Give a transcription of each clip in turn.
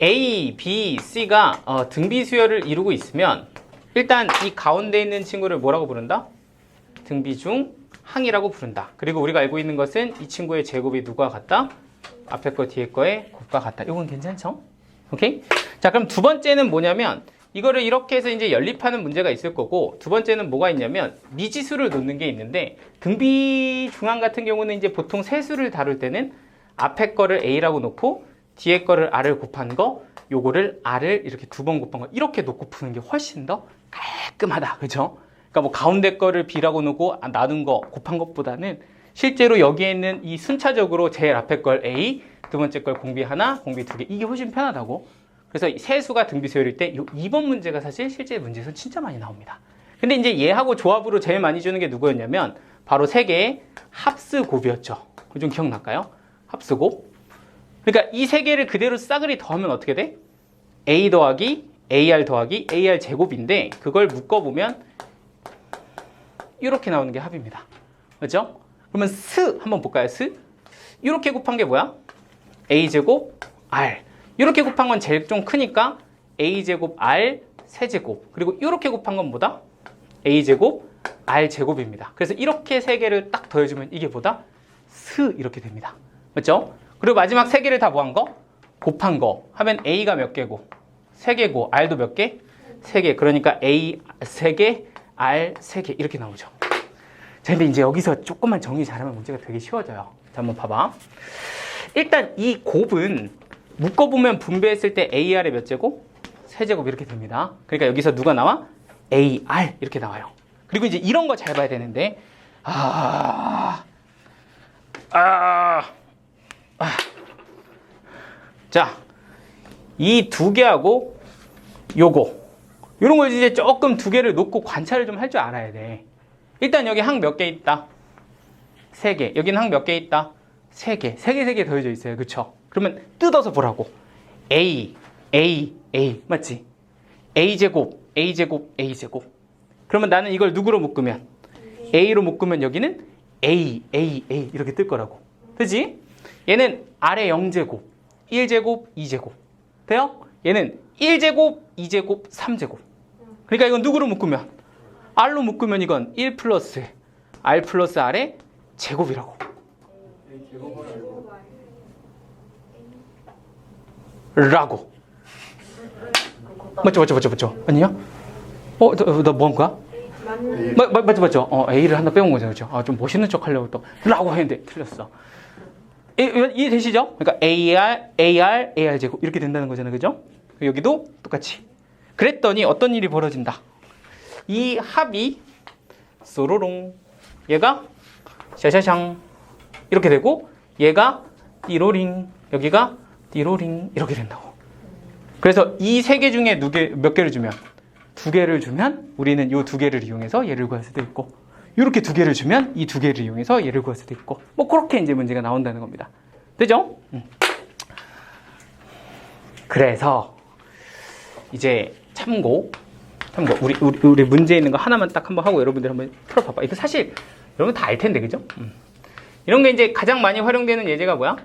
A, B, C가 어, 등비 수열을 이루고 있으면 일단 이 가운데 있는 친구를 뭐라고 부른다? 등비 중 항이라고 부른다. 그리고 우리가 알고 있는 것은 이 친구의 제곱이 누가 같다? 앞에 거 뒤에 거의 곱과 같다. 이건 괜찮죠? 오케이? 자, 그럼 두 번째는 뭐냐면 이거를 이렇게 해서 이제 연립하는 문제가 있을 거고 두 번째는 뭐가 있냐면 미지수를 놓는 게 있는데 등비 중항 같은 경우는 이제 보통 세수를 다룰 때는 앞에 거를 A라고 놓고 뒤에 거를 R을 곱한 거 요거를 R을 이렇게 두 번 곱한 거 이렇게 놓고 푸는 게 훨씬 더 깔끔하다. 그죠? 그러니까 뭐 가운데 거를 B라고 놓고 아, 나눈 거 곱한 것보다는 실제로 여기에 있는 이 순차적으로 제일 앞에 걸 A, 두 번째 걸 공비 하나, 공비 두 개 이게 훨씬 편하다고. 그래서 이 세수가 등비수열일 때 이 2번 문제가 사실 실제 문제에서 진짜 많이 나옵니다. 근데 이제 얘하고 조합으로 제일 많이 주는 게 누구였냐면 바로 세 개의 합스곱이었죠. 그거 좀 기억날까요? 합스곱. 그러니까 이 세 개를 그대로 싸그리 더하면 어떻게 돼? A 더하기 AR 더하기 AR 제곱인데 그걸 묶어보면 이렇게 나오는 게 합입니다. 그렇죠? 그러면 스 한번 볼까요? 스 이렇게 곱한 게 뭐야? A 제곱 R 이렇게 곱한 건 제일 좀 크니까 A 제곱 R 세제곱 그리고 이렇게 곱한 건 뭐다? A 제곱 R 제곱입니다. 그래서 이렇게 세 개를 딱 더해주면 이게 뭐다? 스 이렇게 됩니다. 맞죠? 그리고 마지막 세 개를 다 뭐한 거? 곱한 거 하면 A가 몇 개고 세 개고 R도 몇 개? 세 개. 그러니까 A 세 개, R 세 개 이렇게 나오죠. 자, 근데 이제 여기서 조금만 정리 잘하면 문제가 되게 쉬워져요. 자, 한번 봐봐. 일단 이 곱은 묶어보면 분배했을 때 AR의 몇 제곱? 세제곱 이렇게 됩니다. 그러니까 여기서 누가 나와? AR 이렇게 나와요. 그리고 이제 이런 거 잘 봐야 되는데 아, 아, 아. 자, 이 두 개하고 요거 이런 걸 이제 조금 두 개를 놓고 관찰을 좀 할 줄 알아야 돼. 일단 여기 항 몇 개 있다? 세 개. 여기는 항 몇 개 있다? 세 개. 세 개, 세 개 더해져 있어요. 그쵸? 그러면 뜯어서 보라고. A, A, A. 맞지? A제곱, A제곱, A제곱. 그러면 나는 이걸 누구로 묶으면? A로 묶으면 여기는 A, A, A. 이렇게 뜰 거라고. 그지? 얘는 아래 0제곱, 1제곱, 2제곱. 돼요? 얘는 1제곱, 2제곱, 3제곱. 그러니까 이건 누구로 묶으면? R로 묶으면 이건 1 플러스 R 플러스 R의 제곱이라고. 라고. 맞죠, 맞죠, 맞죠, 맞죠. 아니야? 어, 너뭐한 거야? 맞, 맞, 맞죠, 맞죠. 어, A를 하나 빼온 거죠, 그죠? 아, 좀 멋있는 척 하려고 또 라고 했는데 틀렸어. 이, 이해 되시죠? 그러니까 AR, AR, AR 제곱 이렇게 된다는 거잖아요, 그죠? 여기도 똑같이. 그랬더니 어떤 일이 벌어진다. 이 합이 쏘로롱 얘가 샤샤샹 이렇게 되고 얘가 띠로링 여기가 띠로링 이렇게 된다고. 그래서 이 세 개 중에 몇 개를 주면 두 개를 주면 우리는 이 두 개를 이용해서 얘를 구할 수도 있고 이렇게 두 개를 주면 이 두 개를 이용해서 얘를 구할 수도 있고 뭐 그렇게 이제 문제가 나온다는 겁니다. 되죠? 음. 그래서 이제 참고 참고 우리 우리, 우리 문제 있는 거 하나만 딱 한번 하고 여러분들 한번 풀어봐봐. 이거 사실 여러분 다 알 텐데 그죠? 음. 이런 게 이제 가장 많이 활용되는 예제가 뭐야?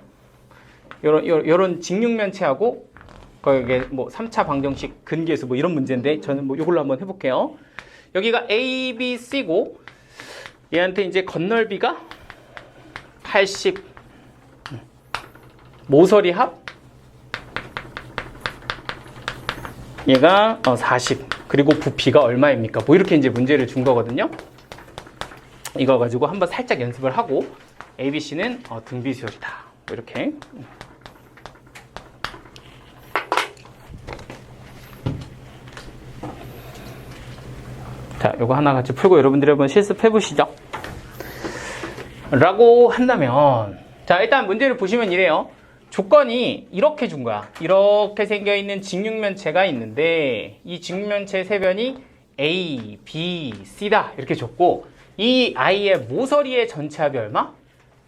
요런 요- 요런 직육면체하고 거기에 뭐 3차 방정식 근계수 뭐 이런 문제인데 저는 뭐 이걸로 한번 해볼게요. 여기가 A, B, C고 얘한테 이제 건널비가 80 음. 모서리 합 얘가 어, 40 그리고 부피가 얼마입니까? 뭐 이렇게 이제 문제를 준 거거든요. 이거 가지고 한번 살짝 연습을 하고 A, B, C는 어, 등비수열이다. 뭐 이렇게 자, 요거 하나 같이 풀고 여러분들이 한번 실습해 보시죠. 라고 한다면, 자, 일단 문제를 보시면 이래요. 조건이 이렇게 준 거야. 이렇게 생겨 있는 직육면체가 있는데, 이 직육면체 세변이 A, B, C다. 이렇게 줬고, 이 아이의 모서리의 전체 합이 얼마?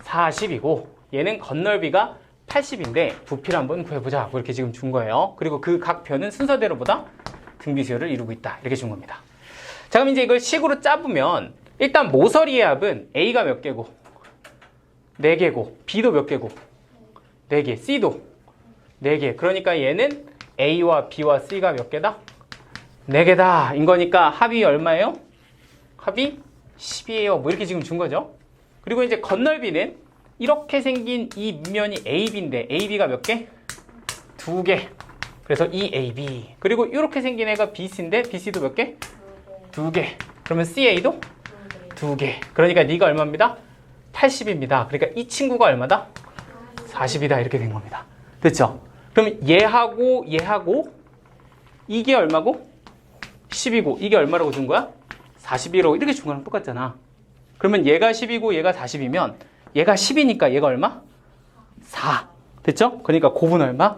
40이고, 얘는 건널비가 80인데, 부피를 한번 구해보자. 뭐 이렇게 지금 준 거예요. 그리고 그 각 변은 순서대로 보다 등비 수열을 이루고 있다. 이렇게 준 겁니다. 자, 그럼 이제 이걸 식으로 짜보면 일단 모서리의 합은 A가 몇 개고 4개고 B도 몇 개고 4개, C도 4개. 그러니까 얘는 A와 B와 C가 몇 개다? 4개다. 인 거니까 합이 얼마예요? 합이 10이에요. 뭐 이렇게 지금 준 거죠. 그리고 이제 건널비는 이렇게 생긴 이 면이 AB인데 AB가 몇 개? 두 개. 그래서 EAB. 그리고 이렇게 생긴 애가 BC인데 BC도 몇 개? 두 개. 그러면 CA도 두 개. 그러니까 네가 얼마입니다? 80입니다. 그러니까 이 친구가 얼마다? 40이다. 이렇게 된 겁니다. 됐죠? 그럼 얘하고 얘하고 이게 얼마고? 10이고 이게 얼마라고 준 거야? 41로 이렇게 준 거랑 똑같잖아. 그러면 얘가 10이고 얘가 40이면 얘가 10이니까 얘가 얼마? 4. 됐죠? 그러니까 곱은 얼마?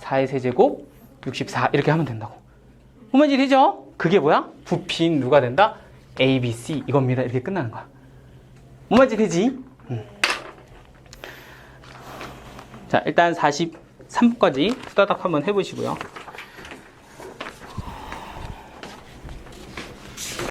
4의 세제곱 64 이렇게 하면 된다고. 뭔지 되죠? 그게 뭐야? 부피인 누가 된다? A, B, C 이겁니다. 이렇게 끝나는 거야. 뭔지 되지? 음. 자, 일단 43부까지 후다닥 한번 해보시고요.